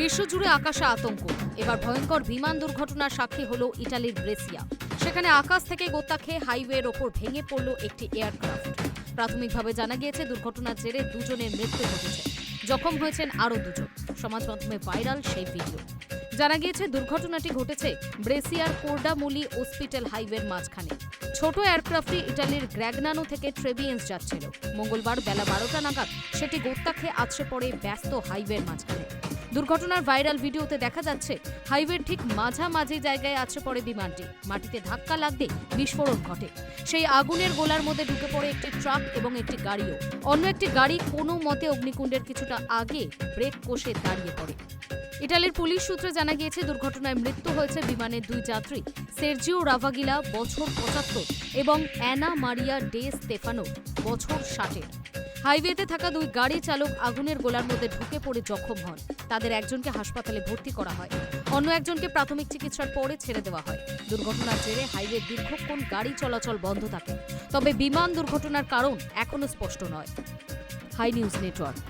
বিশ্বজুড়ে আকাশে আতঙ্ক। এবার ভয়ঙ্কর বিমান দুর্ঘটনার সাক্ষী হল ইটালির ব্রেসিয়া। সেখানে আকাশ থেকে গোতা খেয়ে হাইওয়ের ওপর ভেঙে পড়ল একটি এয়ারক্রাফট। প্রাথমিকভাবে জানা গিয়েছে, দুর্ঘটনার জেরে দুজনের মৃত্যু ঘটেছে। জখম হয়েছেন আরও দুজন। সমাজ মাধ্যমে ভাইরাল সেই ভিডিও। জানা গিয়েছে, দুর্ঘটনাটি ঘটেছে ব্রেসিয়ার কোর্ডামুলি হসপিটাল হাইওয়ের মাঝখানে। ছোট এয়ারক্রাফটটি ইটালির গ্র্যাগনানো থেকে ট্রেবিয়েন্স যাচ্ছিল। মঙ্গলবার বেলা বারোটা নাগাদ সেটি গোত্তা খেয়ে আছড়ে পড়ে ব্যস্ত হাইওয়ের মাঝখানে। দুর্ঘটনার ভাইরাল ভিডিওতে দেখা যাচ্ছে, হাইওয়ের ঠিক মাঝামাঝি জায়গায় আছে পড়ে বিমানটি। মাটিতে ধাক্কা লাগতে বিস্ফোরণ ঘটে। সেই আগুনের গোলার মধ্যে ঢুকে পড়ে একটি ট্রাক এবং একটি গাড়িও। অন্য একটি গাড়ি কোনো মতে অগ্নিকুণ্ডের কিছুটা আগে ব্রেক কষে দাঁড়িয়ে পড়ে। ইটালির পুলিশ সূত্রে জানা গিয়েছে, দুর্ঘটনায় মৃত্যু হয়েছে বিমানের দুই যাত্রী সের্জিও রাভাগিলা, বছর পঁচাত্তর, এবং অ্যানা মারিয়া ডে স্তেফানো বছর ষাটের হাইওয়েতে থাকা দুই গাড়ি চালক আগুনের গোলার মধ্যে ঢুকে পড়ে জখম হন। তাদের একজনকে হাসপাতালে ভর্তি করা হয়। অন্য একজনকে প্রাথমিক চিকিৎসার পরে ছেড়ে দেওয়া হয়। দুর্ঘটনার জেরে হাইওয়ে দীর্ঘক্ষণ গাড়ি চলাচল বন্ধ থাকে। তবে বিমান দুর্ঘটনার কারণ এখনও স্পষ্ট নয়। Hi news network.